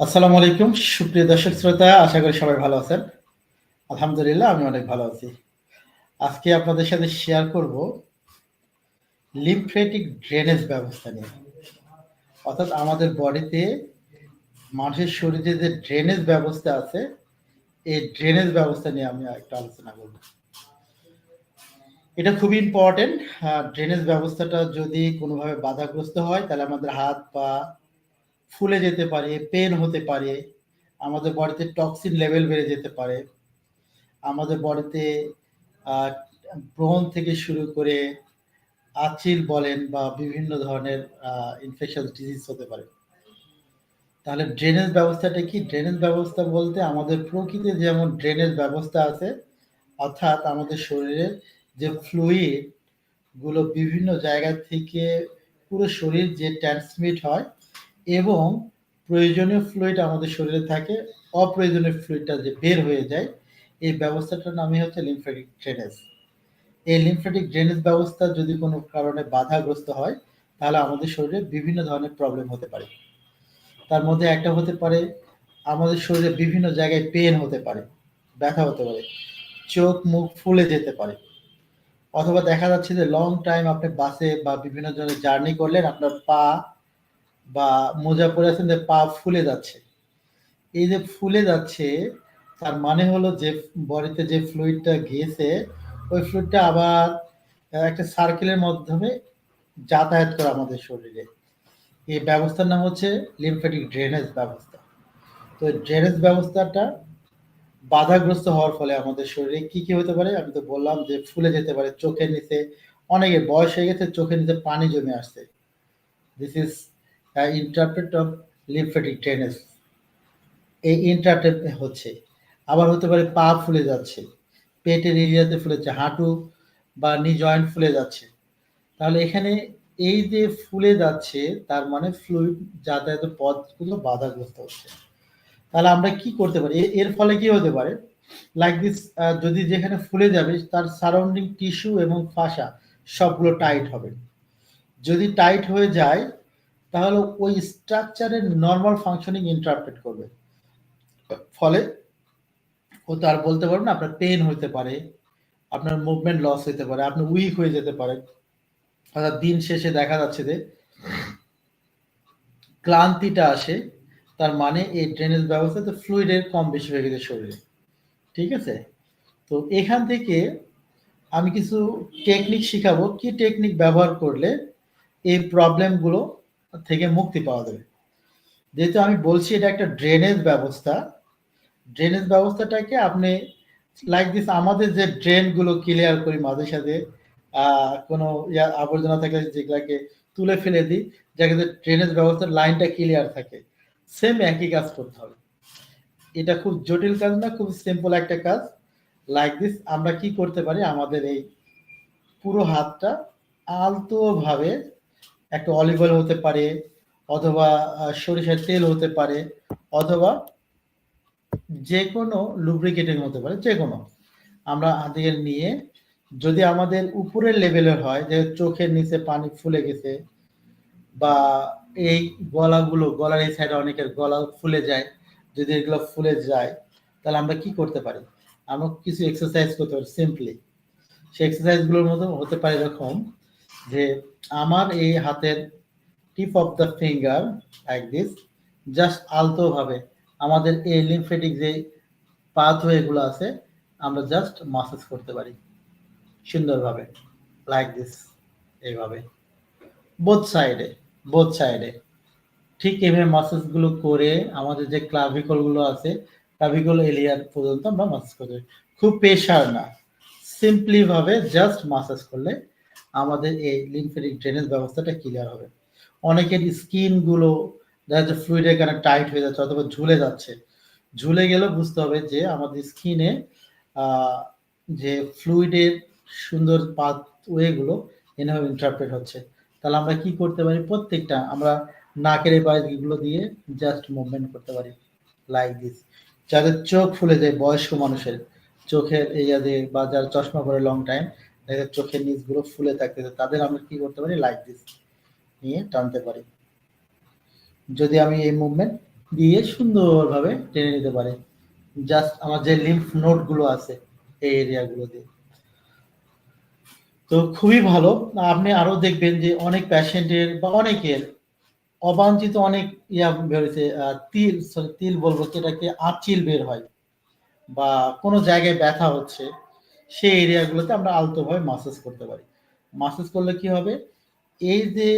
আসসালামু আলাইকুম, সুপ্রিয় দর্শক শ্রোতা, আশা করি সবাই ভালো আছেন। আলহামদুলিল্লাহ আমি অনেক ভালো আছি। আজকে আপনাদের সাথে শেয়ার করব লিমফ্রেটিক ড্রেনেজ ব্যবস্থা নিয়ে। অর্থাৎ আমাদের বডিতে মানুষের শরীরে যে ড্রেনেজ ব্যবস্থা আছে, এই ড্রেনেজ ব্যবস্থা নিয়ে আমি একটা আলোচনা করব। এটা খুবই ইম্পর্টেন্ট ড্রেনেজ ব্যবস্থাটা যদি কোনোভাবে বাধাগ্রস্ত হয়, তাহলে আমাদের হাত, পা ফুলে যেতে পারে পেন হতে পারে, আমাদের বডিতে টক্সিন লেভেল বেড়ে যেতে পারে, আমাদের বডিতে ব্রণ থেকে শুরু করে আচিল বলেন বা বিভিন্ন ধরনের ইনফেকশন ডিজিজ হতে পারে। তাহলে ড্রেনেজ ব্যবস্থাটা কি? ড্রেনেজ ব্যবস্থা বলতে আমাদের প্রকৃতিতে যেমন ড্রেনেজ ব্যবস্থা আছে, অর্থাৎ আমাদের শরীরে যে ফ্লুইডগুলো বিভিন্ন জায়গা থেকে পুরো শরীর যে ট্রান্সমিট হয় এবং প্রয়োজনীয় ফ্লুইড আমাদের শরীরে থাকে, অপ্রয়োজনীয় ফ্লুইডটা যে বের হয়ে যায়, এই ব্যবস্থাটার নামই হচ্ছে লিমফ্যাটিক ড্রেনেজ এই লিমফ্যাটিক ড্রেনেজ ব্যবস্থা যদি কোনো কারণে বাধাগ্রস্ত হয়, তাহলে আমাদের শরীরে বিভিন্ন ধরনের প্রবলেম হতে পারে। তার মধ্যে একটা হতে পারে, আমাদের শরীরে বিভিন্ন জায়গায় পেন হতে পারে, ব্যথা হতে পারে, চোখ মুখ ফুলে যেতে পারে। অথবা দেখা যাচ্ছে যে লং টাইম আপনি বাসে বা বিভিন্ন ধরনের জার্নি করলেন, আপনার পা বা মোজা পরে আছেন যে পা ফুলে যাচ্ছে। এই যে ফুলে যাচ্ছে, তার মানে হলো যে বডিতে যে ফ্লুইডটা গিয়েছে, ওই ফ্লুইডটা আবার একটা সার্কেলের মাধ্যমে যাতায়াত করে আমাদের শরীরে। এই ব্যবস্থার নাম হচ্ছে লিমফেটিক ড্রেনেজ ব্যবস্থা। তো ড্রেনেজ ব্যবস্থাটা বাধাগ্রস্ত হওয়ার ফলে আমাদের শরীরে কি কি হতে পারে? আমি তো বললাম যে ফুলে যেতে পারে, চোখের নিচে অনেকে বয়স হয়ে গেছে, চোখের নিচে পানি জমে আসছে। This is interpret of lymphatic drainage এই ইন্টারপ্রেট হচ্ছে, আবার হতে পারে পা ফুলে যাচ্ছে, পেটের এরিয়াতে ফুলেছে হাঁটু বা নি জয়েন্ট ফুলে যাচ্ছে। তাহলে এখানে এই যে ফুলে যাচ্ছে, তার মানে ফ্লুইড যাতায়াতের পথগুলো বাধাগ্রস্ত হচ্ছে। তাহলে আমরা কি করতে পারি? এর ফলে কি হতে পারে? লাইক দিস যদি যেখানে ফুলে যাবে, তার সারাউন্ডিং টিস্যু এবং ফাঁসা সবগুলো টাইট হবে। যদি টাইট হয়ে যায় তাহলে ওই স্ট্রাকচারের নর্মাল ফাংশনিং ইন্টারপ্রেট করবে। ফলে ও তো আর বলতে পারবে না, আপনার পেন হইতে পারে, আপনার মুভমেন্ট লস হইতে পারে, আপনি উইক হয়ে যেতে পারে অর্থাৎ দিন শেষে দেখা যাচ্ছে যে ক্লান্তিটা আসে, তার মানে এই ড্রেনেজ ব্যবস্থা তো ফ্লুইডের কম বেশি হয়ে গেছে শরীরে। ঠিক আছে? তো এখান থেকে আমি কিছু টেকনিক শিখাবো। কি টেকনিক ব্যবহার করলে এই প্রবলেমগুলো থেকে মুক্তি পাওয়া যাবে। যেহেতু আমি বলছি এটা একটা ড্রেনেজ ব্যবস্থা ড্রেনেজ ব্যবস্থাটাকে আপনি লাইক দিস আমাদের যে ড্রেনগুলো ক্লিয়ার করি মাঝে সাথে কোনো আবর্জনা থাকলে যেগুলাকে তুলে ফেলে দিই যাকে ড্রেনেজ ব্যবস্থার লাইনটা ক্লিয়ার থাকে। সেম একই কাজ করতে হবে। এটা খুব জটিল কাজ না, খুব সিম্পল একটা কাজ। লাইক দিস আমরা কি করতে পারি? আমাদের এই পুরো হাতটা আলতো ভাবে একটা অলিভ অয়েল হতে পারে, অথবা সরিষার তেল হতে পারে, অথবা যে কোনো লুব্রিকেটিং হতে পারে যে কোনো আমরা হাতে নিয়ে, যদি আমাদের উপরের লেভেলের হয়, যে চোখের নিচে পানি ফুলে গেছে, বা এই গলাগুলো, গলার এই সাইডে অনেকের গলা ফুলে যায়, যদি এগুলো ফুলে যায়, তাহলে আমরা কি করতে পারি? আমরা কিছু এক্সারসাইজ করতে পারি সিম্পলি সেই এক্সারসাইজগুলোর মতো হতে পারে এরকম যে আমার এই হাতের tip of the finger like this just আলতো ভাবে আমাদের এই লিমফেটিক যে পাথওয়েগুলো আছে, আমরা জাস্ট মাসাজ করতে পারি। সুন্দরভাবে লাইক দিস এইভাবে। বোথ সাইডে বোথ সাইডে ঠিক এভাবে মাসাজগুলো করে আমাদের যে ক্লাভিকলগুলো আছে ক্লাভিকল এলিয়ার পর্যন্ত আমরা মাসাজ করতে খুব প্রেশার না। সিম্পলি ভাবে জাস্ট মাসাজ করলে আমাদের এই লিমফেটিক ড্রেনেজ ব্যবস্থাটা ক্লিয়ার হবে। অনেকের স্কিনগুলো দেখা যাচ্ছে ফ্লুইডের কারণে টাইট হয়ে যাচ্ছে অথবা ঝুলে যাচ্ছে। ঝুলে গেলেও বুঝতে হবে যে আমাদের স্কিনে যে ফ্লুইডের সুন্দর পাথ ওয়েগুলো এভাবে ইন্টারপ্রেট হচ্ছে। তাহলে আমরা কি করতে পারি? প্রত্যেকটা আমরা নাকের এই গুলো দিয়ে জাস্ট মুভমেন্ট করতে পারি লাইক দিস যাদের চোখ ফুলে যায় বয়স্ক মানুষের, চোখের এই যে, বা যারা চশমা পরে লং টাইম দেখা চোখের নিচগুলো ফুলে থাকতেছে, তাদের আমরা কি করতে পারি? লাইক দিস নিয়ে টানতে পারি। যদি আমি এই মুভমেন্ট দিয়ে সুন্দরভাবে টেনে নিতে পারি জাস্ট আমার যে লিম্ফ নোডগুলো আছে, এই এরিয়া গুলো দিয়ে। তো খুবই ভালো। আপনি আরও দেখবেন যে অনেক প্যাশেন্টের বা অনেকের অবাঞ্ছিত অনেক ইয়া বেরোছে তিল সরি তিল বলব যেটাকে আঁচিল বের হয় বা কোনো জায়গায় ব্যথা হচ্ছে। সেই এরিয়াগুলোতে আমরা আলতোভাবে মাসাজ করতে পারি। মাসাজ করলে কি হবে? এই যে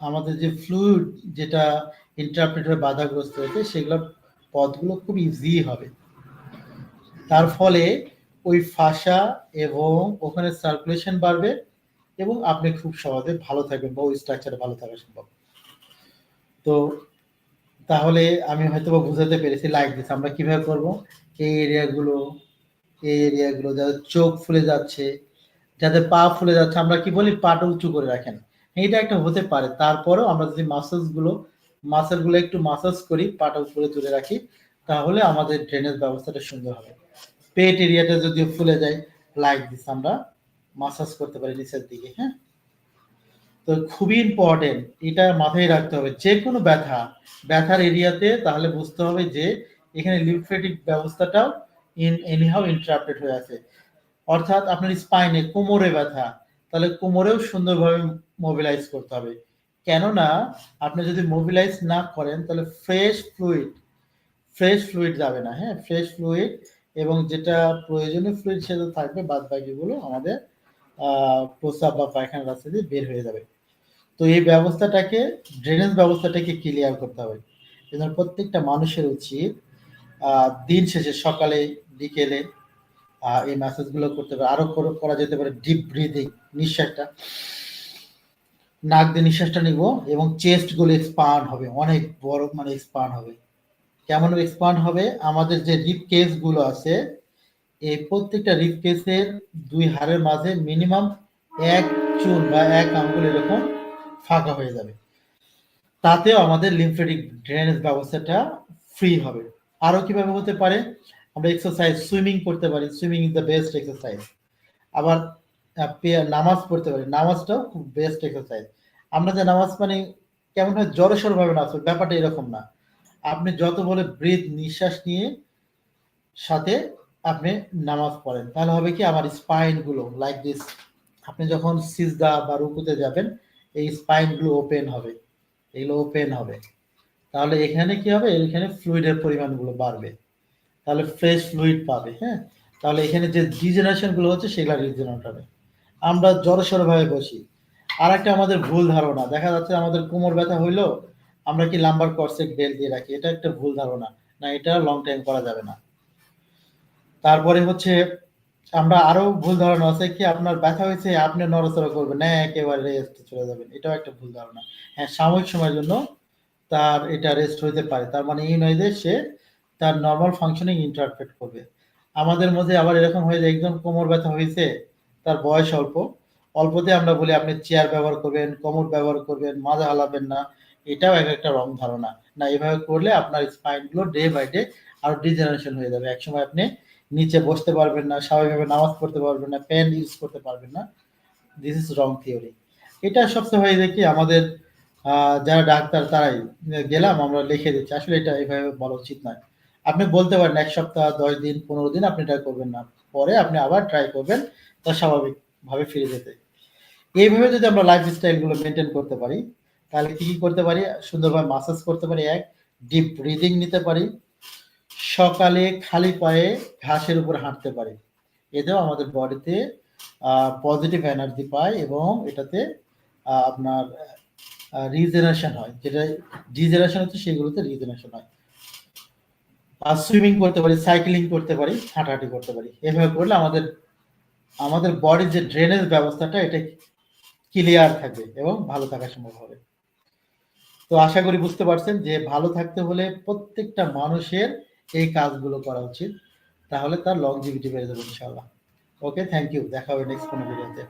আমাদের যে ফ্লুইড যেটা ইন্টারপ্রেট হয়ে বাধাগ্রস্ত হয়েছে সেগুলোর পথগুলো খুব ইজি হবে। তার ফলে ওই ফাঁসা এবং ওখানে সার্কুলেশন বাড়বে এবং আপনি খুব সহজে ভালো থাকবেন বা ওই স্ট্রাকচারে ভালো থাকা সম্ভব। তো তাহলে আমি হয়তো বা বুঝাতে পেরেছি লাইক দিস আমরা কীভাবে করব? এই এরিয়াগুলো এই এরিয়াগুলো যাদের চোখ ফুলে যাচ্ছে, যাদের পা ফুলে যাচ্ছে, আমরা কি বলি? পাটা উঁচু করে রাখেন। এইটা একটা হতে পারে। তারপরেও আমরা যদি মাসাজগুলো মাসেলগুলো একটু মাসাজ করি, পাটা উপরে তুলে রাখি, তাহলে আমাদের ড্রেনেজ ব্যবস্থাটা সুন্দর হবে। পেট এরিয়াটা যদি ফুলে যায় লাইক দিস আমরা মাসাজ করতে পারি নিচের দিকে হ্যাঁ? তো খুবই ইম্পর্টেন্ট এটা মাথায় রাখতে হবে। যে কোনো ব্যথা, ব্যথার এরিয়াতে তাহলে বুঝতে হবে যে, এখানে লিমফেটিক ব্যবস্থাটাও ইন এনিহাউ ইন্টারাপ্টেড হয়ে আছে। অর্থাৎ আপনার স্পাইনে কোমরে ব্যথা, তাহলে কোমরেও সুন্দরভাবে মোবিলাইজ করতে হবে। কেননা, আপনি যদি মোবিলাইজ না করেন, তাহলে ফ্রেশ ফ্লুইড ফ্রেশ ফ্লুইড যাবে না হ্যাঁ? ফ্রেশ ফ্লুইড এবং যেটা প্রয়োজনীয় ফ্লুইড সেটা থাকবে বাদ বাকিগুলো আমাদের প্রস্রাব বা পায়খানা রাস্তা দিয়ে বের হয়ে যাবে। তো এই ব্যবস্থাটাকে ড্রেনেজ ব্যবস্থাটাকে ক্লিয়ার করতে হবে। এজন্য প্রত্যেকটা মানুষের উচিত দিন শেষে সকালে বিকেলে এই ম্যাসেজগুলো করতে পারে আরও করা যেতে পারে ডিপ ব্রিদিং নিঃশ্বাসটা। নাক দিয়ে নিঃশ্বাসটা নিব এবং চেস্টগুলো এক্সপান্ড হবে। অনেক বড় মানে এক্সপান্ড হবে। কেমন এক্সপান্ড হবে? আমাদের যে রিপ কেসগুলো আছে, এই প্রত্যেকটা রিপ কেসের দুই হাড়ের মাঝে মিনিমাম এক চুন বা এক আঙ্গুল এরকম ফাঁকা হয়ে যাবে। তাতেও আমাদের লিমফেটিক ড্রেনেজ ব্যবস্থাটা ফ্রি হবে। আরও কীভাবে হতে পারে? আমরা এক্সারসাইজ সুইমিং করতে পারি swimming is the best exercise আবার নামাজ পড়তে পারি, নামাজটাও খুব বেস্ট এক্সারসাইজ আমরা যে নামাজ মানে কেমন হয় জড়সড় নামাজ ব্যাপারটা এরকম না। আপনি যত বলে ব্রিথ নিঃশ্বাস নিয়ে সাথে আপনি নামাজ পড়েন। তাহলে হবে কি, আমার স্পাইনগুলো লাইক দিস আপনি যখন সিজদা বা রুকুতে যাবেন, এই স্পাইনগুলো ওপেন হবে। এগুলো ওপেন হবে। তাহলে এখানে কি হবে? এখানে ফ্লুইডের পরিমাণগুলো বাড়বে। তাহলে ফ্রেশ ফ্লুইড পাবে হ্যাঁ? তাহলে এখানে যে ডিজেনারেশনগুলো হচ্ছে সেগুলো রিজেনারেট হবে। আমরা জড়সড় ভাবে বসি। আর একটা আমাদের ভুল ধারণা, দেখা যাচ্ছে আমাদের কোমর ব্যথা হইল আমরা কি লাম্বার কর্সেট বেল দিয়ে রাখি? এটা একটা ভুল ধারণা, না, এটা লং টাইম করা যাবে না। তারপরে হচ্ছে আমরা আরও ভুল ধারণা আছে কি, আপনার ব্যথা হয়েছে, আপনি নড়াচড়া করবেন, না, একেবারে রেস্ট চলে যাবেন। এটাও একটা ভুল ধারণা। হ্যাঁ সাময়িক সময়ের জন্য তার এটা রেস্ট হইতে পারে। তার মানে এই নয় যে সে তার নর্মাল ফাংশনিং ইন্টারপ্রেট করবে। আমাদের মধ্যে আবার এরকম হয়ে যায়, একদম কোমর ব্যথা হয়েছে, তার বয়স অল্প। অল্পতে আমরা বলি আপনি চেয়ার ব্যবহার করবেন, কোমর ব্যবহার করবেন মাজা হালাবেন না, এটাও এক একটা রং ধারণা। না, এভাবে করলে আপনার স্পাইনগুলো ডে বাই ডে আরও ডিজেনারেশন হয়ে যাবে। একসময় আপনি নিচে বসতে পারবেন না, স্বাভাবিকভাবে নামাজ পড়তে পারবেন না পেন ইউজ করতে পারবেন না। দিস ইজ রং থিওরি এটা সবচেয়ে হয়ে যায় কি, আমাদের যারা ডাক্তার তারাই, গেলাম আমরা লিখে দিচ্ছি। আসলে এটা এভাবে বলা উচিত নয়। আপনি বলতে পারেন এক সপ্তাহ, দশ দিন, পনেরো দিন আপনি ট্রাই করবেন না। পরে আপনি আবার ট্রাই করবেন তা স্বাভাবিকভাবে ফিরে যেতে। এইভাবে যদি আমরা লাইফ স্টাইলগুলো মেনটেন করতে পারি, তাহলে কি কি করতে পারি? সুন্দরভাবে মাসাজ করতে পারি, এক ডিপ ব্রিদিং নিতে পারি, সকালে খালি পায়ে ঘাসের উপর হাঁটতে পারি। এতেও আমাদের বডিতে পজিটিভ এনার্জি পায় এবং এটাতে আপনার রিজেনারেশন হয়। যেটা ডিজেনারেশন হচ্ছে, সেগুলোতে রিজেনারেশন হয়। সুইমিং করতে পারি সাইক্লিং করতে পারি, হাঁটাহাঁটি করতে পারি। এভাবে করলে আমাদের আমাদের বডির যে ড্রেনেজ ব্যবস্থাটা, এটা ক্লিয়ার থাকবে এবং ভালো থাকা সম্ভব হবে। তো আশা করি বুঝতে পারছেন যে ভালো থাকতে হলে প্রত্যেকটা মানুষের এই কাজগুলো করা উচিত। তাহলে তার লং লংজিভিটি বেড়ে যাবে ইনশাল্লাহ ওকে থ্যাংক ইউ দেখা হবে নেক্সট কোনো ভিডিওতে